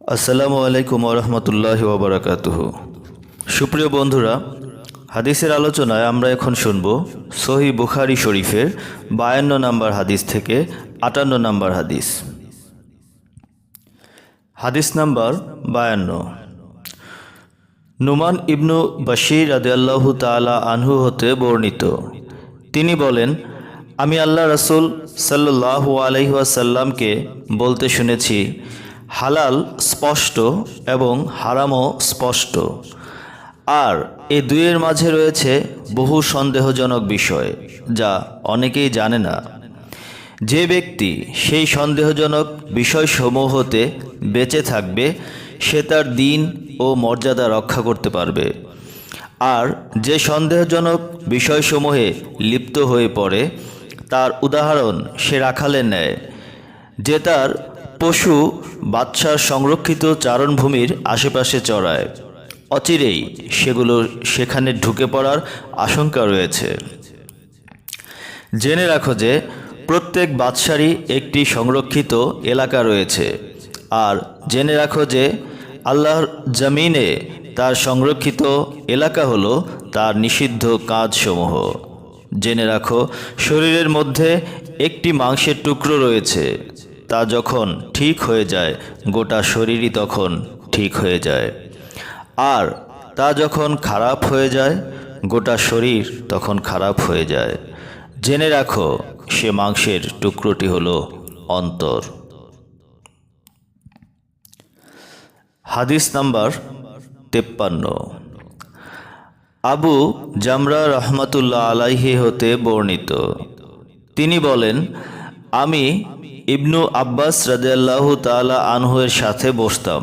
আসসালামু আলাইকুম রহমতুল্লাহ ওবরাকাতুহ। সুপ্রিয় বন্ধুরা, হাদিসের আলোচনায় আমরা এখন শুনব সহি বুখারি শরীফের বায়ান্ন নাম্বার হাদিস থেকে আটান্ন নাম্বার হাদিস। হাদিস নাম্বার বায়ান্ন। নুমান ইবনু বশির আদিয়াল্লাহু তালা আনহু হতে বর্ণিত। তিনি বলেন, আমি আল্লাহ রসুল সাল্লাহু আলহিহাসাল্লামকে বলতে শুনেছি হালাল, স্পষ্ট এবং হারামও স্পষ্ট। আর এ দুইয়ের মাঝে রয়েছে বহু সন্দেহজনক বিষয়, যা অনেকেই জানে না। যে ব্যক্তি সেই সন্দেহজনক বিষয়সমূহ হতে বেঁচে থাকবে, সে তার দিন ও মর্যাদা রক্ষা করতে পারবে। আর যে সন্দেহজনক বিষয়সমূহে লিপ্ত হয়ে পড়ে, তার উদাহরণ সে রাখালের ন্যায়, যে তার পশু বাদশার সংরক্ষিত চারণভূমির আশেপাশে চড়ায়। অচিরেই সেগুলো সেখানে ঢুকে পড়ার আশঙ্কা রয়েছে। জেনে রাখো যে প্রত্যেক বাদশারই একটি সংরক্ষিত এলাকা রয়েছে। আর জেনে রাখো যে আল্লাহর জমিনে তার সংরক্ষিত এলাকা হলো তার নিষিদ্ধ কাজসমূহ। জেনে রাখো, শরীরের মধ্যে একটি মাংসের টুকরো রয়েছে। তা যখন ঠিক হয়ে যায়, গোটা শরীরই তখন ঠিক হয়ে যায়। আর তা যখন খারাপ হয়ে যায়, গোটা শরীর তখন খারাপ হয়ে যায়। জেনে রাখো, সে মাংসের টুকরোটি হলো অন্তর। হাদিস নাম্বার তেপ্পান্ন। আবু জামরা রহমতুল্লাহ আলাইহি হতে বর্ণিত। তিনি বলেন, আমি ইবনু আব্বাস রাজিয়াল্লাহু তালা আনহুয়ের সাথে বসতাম।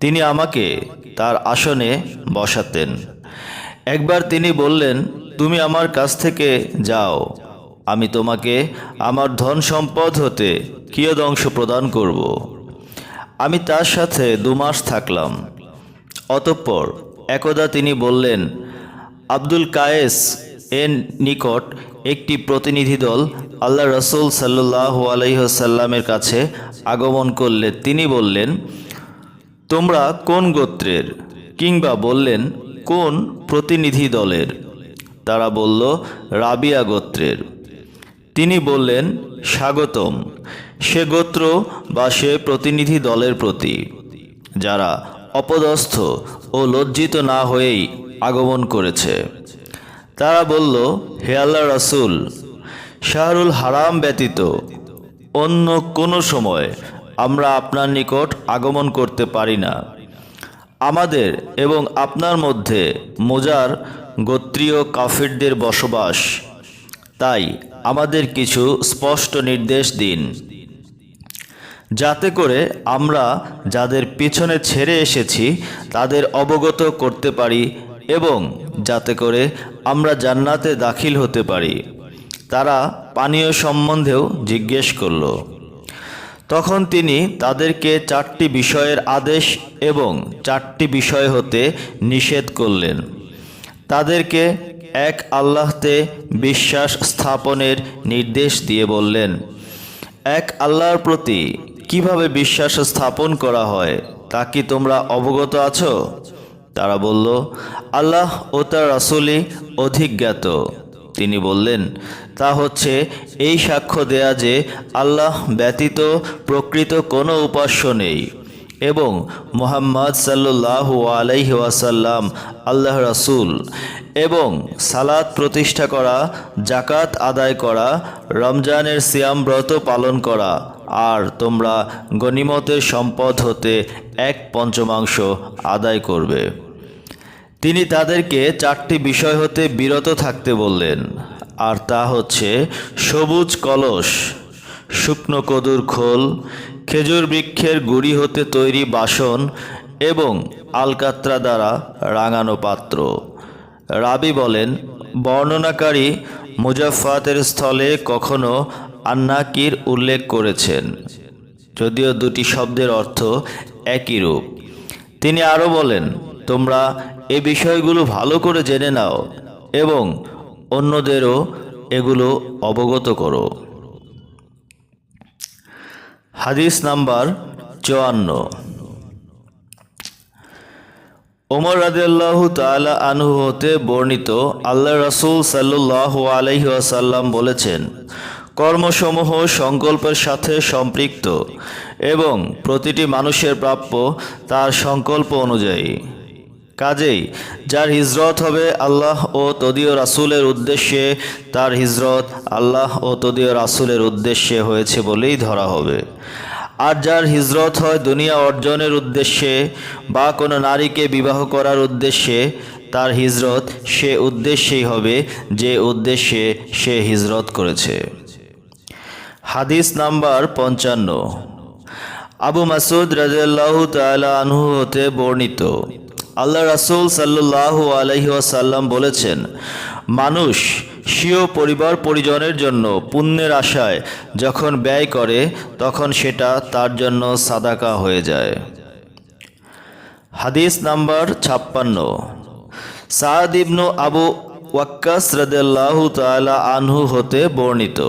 তিনি আমাকে তার আসনে বসাতেন। একবার তিনি বললেন, তুমি আমার কাছ থেকে যাও, আমি তোমাকে আমার ধন সম্পদ হতে কিয়দংশ প্রদান করব। আমি তার সাথে দুমাস থাকলাম। অতঃপর একদা তিনি বললেন, আব্দুল কায়েস এর নিকট একটি প্রতিনিধি দল আল্লাহ রসুল সাল্লাহ আলহিহসাল্লামের কাছে আগমন করলে তিনি বললেন, তোমরা কোন গোত্রের? কিংবা বললেন, কোন প্রতিনিধি দলের? তারা বলল, রাবিয়া গোত্রের। তিনি বললেন, স্বাগতম। সে গোত্র বা সে প্রতিনিধি দলের প্রতি, যারা অপদস্থ ও লজ্জিত না হয়েই আগমন করেছে। তারা বলল, হে আল্লাহ রাসুল শাহরুল হারাম ব্যতীত অন্য কোনো সময় আমরা আপনার নিকট আগমন করতে পারি না। আমাদের এবং আপনার মধ্যে মোজার গোত্রীয় কাফিরদের বসবাস। তাই আমাদের কিছু স্পষ্ট নির্দেশ দিন। যাতে করে আমরা যাদের পিছনে ছেড়ে এসেছি তাদের অবগত করতে পারি এবং যাতে করে আমরা জান্নাতে দাখিল হতে পারি। তারা পানীয় সম্বন্ধেও জিজ্ঞেস করল। তখন তিনি তাদেরকে চারটি বিষয়ের আদেশ এবং চারটি বিষয় হতে নিষেধ করলেন। তাদেরকে এক আল্লাহতে বিশ্বাস স্থাপনের নির্দেশ দিয়ে বললেন, এক আল্লাহর প্রতি কীভাবে বিশ্বাস স্থাপন করা হয় তা কি তোমরা অবগত আছো? তারা বলল, আল্লাহ ও তার রাসুলি অধিক জ্ঞাত তিনি বললেন তা হচ্ছে এই সাক্ষ্য দেয়া যে আল্লাহ ব্যতীত প্রকৃত কোনো উপাস্য নেই এবং মোহাম্মদ সাল্লাহ আলাইহি ওয়াসাল্লাম আল্লাহ রাসুল এবং সালাদ প্রতিষ্ঠা করা জাকাত আদায় করা, রমজানের সিয়াম ব্রত পালন করা আর তোমরা গনিমতের সম্পদ হতে এক পঞ্চমাংশ আদায় করবে। তিনি তাদেরকে চারটি বিষয় হতে বিরত থাকতে বললেন। আর তা হচ্ছে সবুজ কলস, শুকনো কদুর খোল, খেজুর বৃক্ষের গুড়ি হতে তৈরি বাসন এবং আলকাত্রা দ্বারা রাঙানো পাত্র। রাবি বলেন, বর্ণনাকারী মুজাফাতের স্থলে কখনো আন্নাকির উল্লেখ করেছেন, যদিও দুটি শব্দের অর্থ একই রূপ। তিনি আরও বলেন, তোমরা এ বিষয়গুলো ভালো করে জেনে নাও এবং অন্যদেরও এগুলো অবগত করো। হাদিস নাম্বার চুয়ান্ন। ওমর রাজিয়াল্লাহ তালা আনহু হতে বর্ণিত আল্লাহ রাসুল সাল্লাহ আলহিহাসাল্লাম বলেছেন, কর্মসমূহ সংকল্পের সাথে সম্পৃক্ত এবং প্রতিটি মানুষের প্রাপ্য তার সংকল্প অনুযায়ী। কাজেই, যার হিজরত হবে আল্লাহ ও তদীয় রাসূলের উদ্দেশ্যে, তার হিজরত আল্লাহ ও তদীয় রাসূলের উদ্দেশ্যে হয়েছে বলেই ধরা হবে। আর যার হিজরত হয় দুনিয়া অর্জনের উদ্দেশ্যে বা কোনো নারীকে বিবাহ করার উদ্দেশ্যে, তার হিজরত সে উদ্দেশ্যেই হবে, যে উদ্দেশ্যে সে হিজরত করেছে। হাদিস নাম্বার পঞ্চান্ন। আবু মাসুদ রাজিয়াল্লাহু তাআলা আনহু হতে বর্ণিত আল্লাহ রাসূল সাল্লাল্লাহু আলাইহি ওয়াসাল্লাম বলেছেন, মানুষ স্বীয় পরিবার পরিজনের জন্য পুণ্যের আশায় যখন ব্যয় করে, তখন সেটা তার জন্য সাদাকা হয়ে যায়। হাদিস নাম্বার ছাপ্পান্ন। সাদ ইবনু আবু ওয়াক্কাস রাদিয়াল্লাহু তাআলা আনহু হতে বর্ণিত।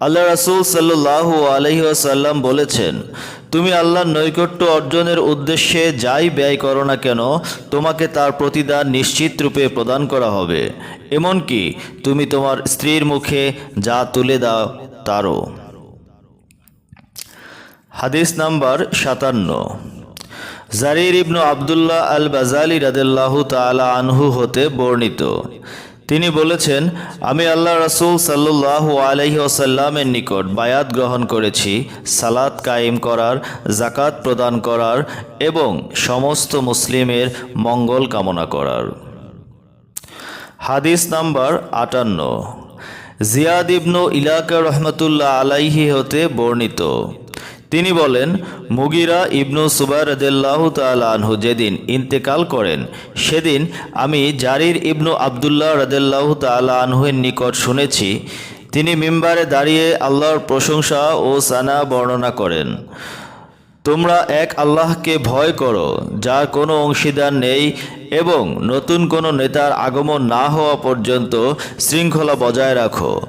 আল্লাহ রাসুল সাল্লাল্লাহু আলাইহি ওয়াসাল্লাম বলেছেন তুমি আল্লাহর নৈকট্য অর্জনের উদ্দেশ্যে যাই ব্যয় করো না কেন, তোমাকে তার প্রতিদান নিশ্চিত রূপে প্রদান করা হবে। এমনকি তুমি তোমার স্ত্রীর মুখে যা তুলে দাও, তারও। হাদিস নাম্বার সাতান্ন। জারির ইবনু আবদুল্লাহ আল বাজালি রাদেল্লাহু তালা আনহু হতে বর্ণিত। তিনি বলেছেন, আমি আল্লাহ রাসূল সাল্লাল্লাহু আলাইহি ওয়াসাল্লামের নিকট বায়াত গ্রহণ করেছি, সালাত কায়েম করার জাকাত প্রদান করার এবং সমস্ত মুসলিমের মঙ্গল কামনা করার। হাদিস নাম্বার আটান্ন। জিয়াদ ইবনু ইলাকা রহমতুল্লাহ আলাইহি হতে বর্ণিত তিনি বলেন, মুগিরা ইবনু সুবাই রদেল্লাহ আনহু যেদিন ইন্তেকাল করেন, সেদিন আমি জারির ইবনু আবদুল্লাহ রদেল্লাহ তালা আনহুয়ের নিকট শুনেছি, তিনি মিম্বারে দাঁড়িয়ে আল্লাহর প্রশংসা ও সানা বর্ণনা করেন। তোমরা এক আল্লাহকে ভয় করো, যার কোনো অংশীদার নেই এবং নতুন কোনো নেতার আগমন না হওয়া পর্যন্ত শৃঙ্খলা বজায় রাখো।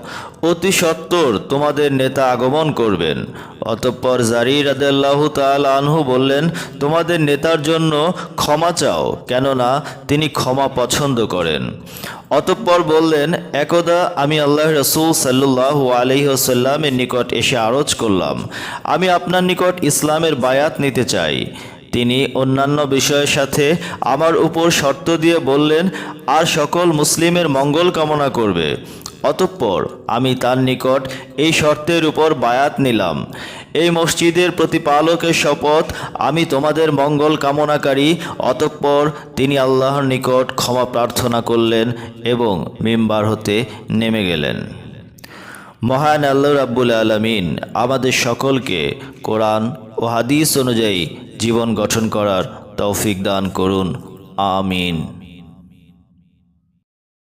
অতি সত্বর তোমাদের নেতা আগমন করবেন। অতঃপর জারি রাদেল্লাহ তাল আনহু বললেন, তোমাদের নেতার জন্য ক্ষমা চাও, কেননা তিনি ক্ষমা পছন্দ করেন। অতঃপর বললেন, একদা আমি আল্লাহ রসুল সাল্লাহ আলহিহসাল্লামের নিকট এসে আরজ করলাম। আমি আপনার নিকট ইসলামের বায়াত নিতে চাই। তিনি অন্যান্য বিষয়ের সাথে আমার উপর শর্ত দিয়ে বললেন, আর সকল মুসলিমের মঙ্গল কামনা করবে। অতঃপর আমি তার নিকট এই শর্তের উপর বায়াত নিলাম। এই মসজিদের প্রতিপালকের শপথ আমি তোমাদের মঙ্গল কামনাকারী। অতঃপর তিনি আল্লাহর নিকট ক্ষমা প্রার্থনা করলেন এবং মেম্বার হতে নেমে গেলেন। মহান আল্লাহ রাব্বুল আলমিন আমাদের সকলকে কোরআন ও হাদিস অনুযায়ী জীবন গঠন করার তৌফিক দান করুন। আমিন।